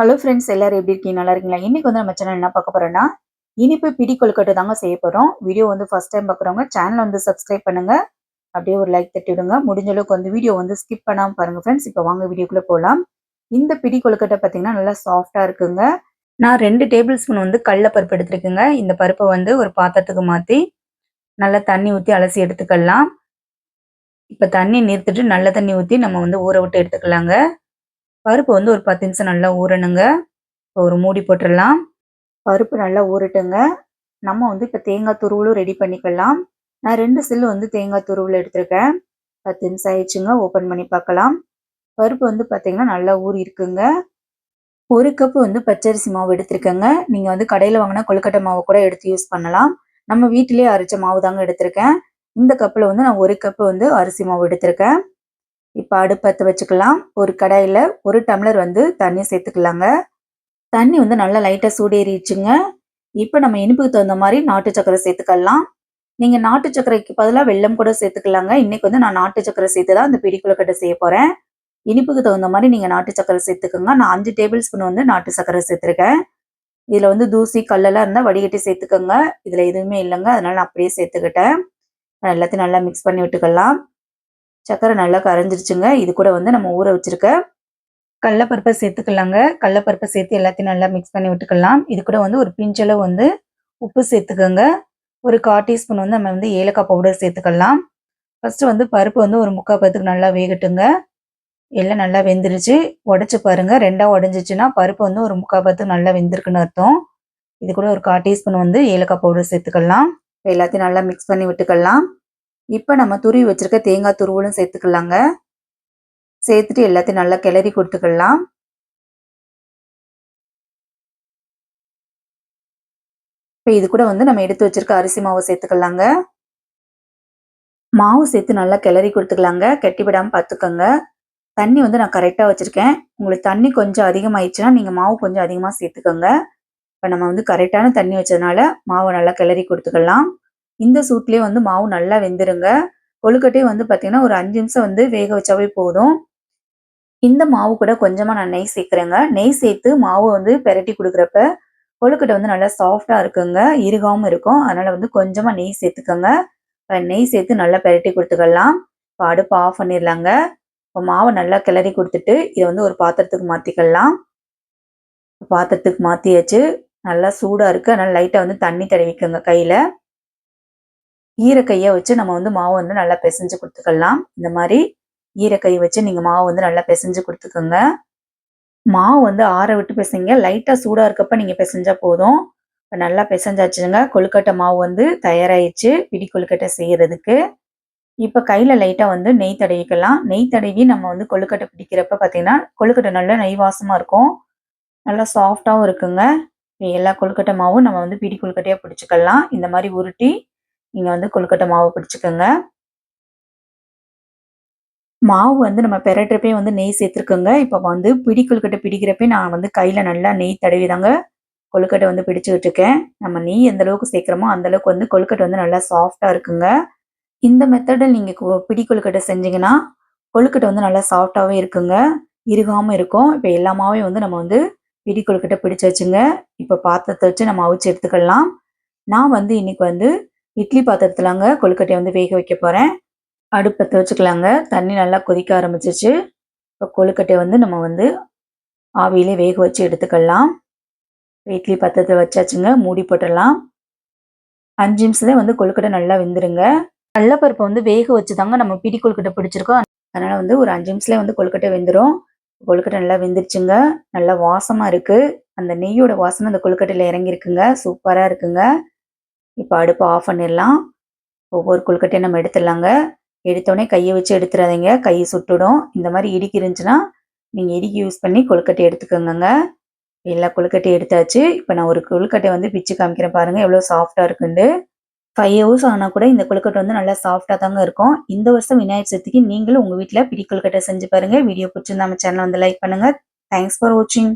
Hello friends எல்லாரும் எப்படி இருக்கீங்க? நல்லா இருக்கீங்களா? இன்னைக்கு வந்து நம்ம சேனல் என்ன பார்க்க போறோம்னா இனிப்பு பிடி கொழுக்கட்டை தாங்க செய்ய போறோம். வீடியோ வந்து ஃபர்ஸ்ட் டைம் பார்க்குறவங்க சேனலை வந்து சப்ஸ்கிரைப் பண்ணுங்க. அப்படியே ஒரு லைக் தட்டி விடுங்க. முடிஞ்ச அளவுக்கு வந்து வீடியோ வந்து ஸ்கிப் பண்ணாம பாருங்க ஃப்ரெண்ட்ஸ் இப்போ வாங்க வீடியோக்குள்ளே போகலாம் இந்த பிடி கொழுக்கட்டை பார்த்தீங்கன்னா நல்லா சாஃப்டாக இருக்குங்க. நான் ரெண்டு டேபிள் ஸ்பூன் வந்து கடல பருப்பு எடுத்துருக்குங்க. இந்த பருப்பை வந்து ஒரு பாத்திரத்துக்கு மாற்றி நல்லா தண்ணி ஊற்றி அலசி எடுத்துக்கலாம். இப்போ தண்ணி நிறுத்திட்டு நல்ல தண்ணி ஊற்றி நம்ம வந்து ஊற விட்டு எடுத்துக்கலாங்க. பருப்பு வந்து ஒரு பத்து நிமிஷம் நல்லா ஊறணுங்க. இப்போ ஒரு மூடி போட்டுடலாம். பருப்பு நல்லா ஊறட்டுங்க. நம்ம வந்து இப்போ தேங்காய் துருவலும் ரெடி பண்ணிக்கலாம். நான் ரெண்டு சில்லு வந்து தேங்காய் துருவல் எடுத்திருக்கேன். பத்து நிமிஷம் ஆயிடுச்சுங்க. ஓப்பன் பண்ணி பார்க்கலாம். பருப்பு வந்து பார்த்தீங்கன்னா நல்லா ஊறி இருக்குங்க. ஒரு கப்பு வந்து பச்சரிசி மாவு எடுத்திருக்கேங்க. நீங்கள் வந்து கடையில் வாங்கினா கொழுக்கட்டை மாவு கூட எடுத்து யூஸ் பண்ணலாம். நம்ம வீட்டிலேயே அரைச்ச மாவு தாங்க எடுத்திருக்கேன். இந்த கப்பில் வந்து நான் ஒரு கப்பு வந்து அரிசி மாவு எடுத்திருக்கேன். இப்போ அடுப்பத்தை வச்சுக்கலாம். ஒரு கடாயில் ஒரு டம்ளர் வந்து தண்ணி சேர்த்துக்கலாங்க. தண்ணி வந்து நல்லா லைட்டாக சூடேறிடுச்சுங்க. இப்போ நம்ம இனிப்புக்கு தகுந்த மாதிரி நாட்டு சக்கரை சேர்த்துக்கலாம். நீங்கள் நாட்டு சக்கரைக்கு பதிலாக வெள்ளம் கூட சேர்த்துக்கலாங்க. இன்றைக்கி வந்து நான் நாட்டு சக்கரை சேர்த்து தான் இந்த பிடிக்குலக்கட்டை செய்ய போகிறேன் இனிப்புக்கு தகுந்த மாதிரி நீங்கள் நாட்டு சக்கரை சேர்த்துக்கோங்க. நான் அஞ்சு டேபிள் ஸ்பூன் வந்து நாட்டு சக்கரை சேர்த்துருக்கேன். இதில் வந்து தூசி கல்லெல்லாம் இருந்தால் வடிகட்டி சேர்த்துக்கோங்க. இதில் எதுவுமே இல்லைங்க. அதனால் நான் அப்படியே சேர்த்துக்கிட்டேன். எல்லாத்தையும் நல்லா மிக்ஸ் பண்ணி விட்டுக்கலாம். சக்கரை நல்லா கரைஞ்சிருச்சுங்க. இது கூட வந்து நம்ம ஊற வச்சிருக்க கடலப்பருப்பை சேர்த்துக்கலாங்க. கடலப்பருப்பை சேர்த்து எல்லாத்தையும் நல்லா மிக்ஸ் பண்ணி விட்டுக்கலாம். இது கூட வந்து ஒரு பிஞ்சளவு வந்து உப்பு சேர்த்துக்கோங்க. ஒரு கால் டீஸ்பூன் வந்து நம்ம வந்து ஏலக்காய் பவுடர் சேர்த்துக்கலாம். ஃபர்ஸ்ட் வந்து பருப்பு வந்து ஒரு முக்கால் பத்துக்கு நல்லா வேகட்டுங்க. எல்லாம் நல்லா வெந்துருச்சு. உடச்சி பாருங்க. ரெண்டாக உடஞ்சிச்சுன்னா பருப்பு வந்து ஒரு முக்கால் பத்துக்கு நல்லா வெந்திருக்குன்னு அர்த்தம். இது கூட ஒரு கால் டீஸ்பூன் வந்து ஏலக்காய் பவுடர் சேர்த்துக்கலாம். எல்லாத்தையும் நல்லா மிக்ஸ் பண்ணி விட்டுக்கலாம். இப்போ நம்ம துருவி வச்சிருக்க தேங்காய் துருவலும் சேர்த்துக்கலாங்க. சேர்த்துட்டு எல்லாத்தையும் நல்லா கிளறி கொடுத்துக்கலாம். இப்போ இது கூட வந்து நம்ம எடுத்து வச்சிருக்க அரிசி மாவு சேர்த்துக்கலாங்க. மாவு சேர்த்து நல்லா கிளறி கொடுத்துக்கலாங்க. கெட்டி விடாமல் பார்த்துக்கோங்க தண்ணி வந்து நான் கரெக்டாக வச்சுருக்கேன். உங்களுக்கு தண்ணி கொஞ்சம் அதிகமாயிடுச்சுன்னா நீங்கள் மாவு கொஞ்சம் அதிகமாக சேர்த்துக்கோங்க. இப்போ நம்ம வந்து கரெக்டான தண்ணி வச்சதுனால மாவை நல்லா கிளறி கொடுத்துக்கலாம். இந்த சூட்லேயே வந்து மாவு நல்லா வெந்துருங்க. கொழுக்கட்டையும் வந்து பார்த்தீங்கன்னா ஒரு அஞ்சு நிமிஷம் வந்து வேக வச்சாவே போதும். இந்த மாவு கூட கொஞ்சமாக நான் நெய் சேர்க்குறேங்க. நெய் சேர்த்து மாவு வந்து பெரட்டி கொடுக்குறப்ப கொழுக்கட்டை வந்து நல்லா சாஃப்டாக இருக்குங்க. இறுகாமல் இருக்கும். அதனால் வந்து கொஞ்சமாக நெய் சேர்த்துக்கோங்க. நெய் சேர்த்து நல்லா பெரட்டி கொடுத்துக்கலாம். இப்போ அடுப்பு ஆஃப் பண்ணிடலாங்க இப்போ மாவை நல்லா கிளறி கொடுத்துட்டு இதை வந்து ஒரு பாத்திரத்துக்கு மாற்றிக்கலாம் பாத்திரத்துக்கு மாற்றியாச்சு நல்லா சூடாக இருக்குது அதனால் லைட்டாக வந்து தண்ணி தடவிக்கோங்க கையில். ஈரக்கையை வச்சு நம்ம வந்து மாவு வந்து நல்லா பிசைஞ்சு கொடுத்துக்கலாம். இந்த மாதிரி ஈரக்கை வச்சு நீங்கள் மாவு வந்து நல்லா பிசைஞ்சு கொடுத்துக்கோங்க. மாவு வந்து ஆற விட்டு பிசைங்க. லைட்டாக சூடாக இருக்கப்ப நீங்கள் பிசைஞ்சா போதும். இப்போ நல்லா பிசைஞ்சாச்சுங்க. கொழுக்கட்டை மாவு வந்து தயாராகிடுச்சு பிடி கொழுக்கட்டை செய்கிறதுக்கு இப்போ கையில் லைட்டாக வந்து நெய் தடவிக்கலாம். நெய் தடவி நம்ம வந்து கொழுக்கட்டை பிடிக்கிறப்ப பார்த்தீங்கன்னா கொழுக்கட்டை நல்லா நெய் வாசமாக இருக்கும். நல்லா சாஃப்டாகவும் இருக்குங்க. எல்லா கொழுக்கட்டை மாவும் நம்ம வந்து பிடி கொழுக்கட்டையாக பிடிச்சிக்கலாம். இந்த மாதிரி உருட்டி நீங்கள் வந்து கொழுக்கட்டை மாவு பிடிச்சிக்கோங்க. மாவு வந்து நம்ம பெறட்டுறப்பே வந்து நெய் சேர்த்துருக்கோங்க. இப்போ வந்து பிடி கொழுக்கட்டை பிடிக்கிறப்பே நான் வந்து கையில் நல்லா நெய் தடவி தாங்க கொழுக்கட்டை வந்து பிடிச்சிக்கிட்டு இருக்கேன். நம்ம நெய் எந்த அளவுக்கு சேர்க்குறோமோ அந்த அளவுக்கு வந்து கொழுக்கட்டை வந்து நல்லா சாஃப்டாக இருக்குங்க. இந்த மெத்தடில் நீங்கள் பிடி கொழுக்கட்டை செஞ்சீங்கன்னா கொழுக்கட்டை வந்து நல்லா சாஃப்டாகவே இருக்குங்க. இறுகாமல் இருக்கும். இப்போ எல்லா மாவையும் வந்து நம்ம வந்து பிடி கொழுக்கட்டை பிடிச்சி வச்சுங்க. இப்போ பாத்திரத்தை வச்சு நம்ம அவிச்சு எடுத்துக்கலாம். நான் வந்து இன்னைக்கு வந்து இட்லி பாத்திரத்துலாங்க கொழுக்கட்டையை வந்து வேக வைக்க போகிறேன் அடுப்பத்தை வச்சுக்கலாங்க தண்ணி நல்லா கொதிக்க ஆரம்பிச்சிச்சு. இப்போ கொழுக்கட்டையை வந்து நம்ம வந்து ஆவியிலே வேக வச்சு எடுத்துக்கலாம். இட்லி பாத்திரத்தை வச்சாச்சுங்க. மூடி போட்டுடலாம். அஞ்சு நிமிஷத்துல வந்து கொழுக்கட்டை நல்லா வெந்துருங்க. கடலப்பருப்பை வந்து வேக வச்சு தாங்க நம்ம பிடி கொழுக்கட்டை பிடிச்சிருக்கோம். அதனால் வந்து ஒரு அஞ்சு நிமிஷத்துல வந்து கொழுக்கட்டை வெந்துடும் கொழுக்கட்டை நல்லா வெந்துருச்சுங்க. நல்லா வாசமாக இருக்குது அந்த நெய்யோட வாசனை அந்த கொழுக்கட்டையில் இறங்கியிருக்குங்க சூப்பராக இருக்குங்க. இப்போ அடுப்பை ஆஃப் பண்ணிடலாம். ஒவ்வொரு கொழுக்கட்டையும் நம்ம எடுத்துடலாங்க. எடுத்தோடனே கையை வச்சு எடுத்துடாதீங்க. கையை சுட்டுடும். இந்த மாதிரி இடுக்கி இருந்துச்சுன்னா நீங்கள் இடுக்கி யூஸ் பண்ணி கொழுக்கட்டை எடுத்துக்கோங்க எல்லா கொழுக்கட்டையும் எடுத்தாச்சு. இப்போ நான் ஒரு கொழுக்கட்டை வந்து பிச்சு காமிக்கிறேன் பாருங்கள் எவ்வளோ சாஃப்டாக இருக்குண்டு ஃபைவ் ஹவர்ஸ் ஆனால் கூட இந்த கொழுக்கட்டை வந்து நல்லா சாஃப்டாக தாங்க இருக்கும். இந்த வருஷம் விநாயகர் சதுர்த்திக்கு நீங்களும் உங்கள் வீட்டில் பிடி கொழுக்கட்டை செஞ்சு பாருங்கள் வீடியோ பிடிச்சிருந்தா நம்ம சேனல் வந்து லைக் பண்ணுங்கள் தேங்க்ஸ் ஃபார் வாட்சிங்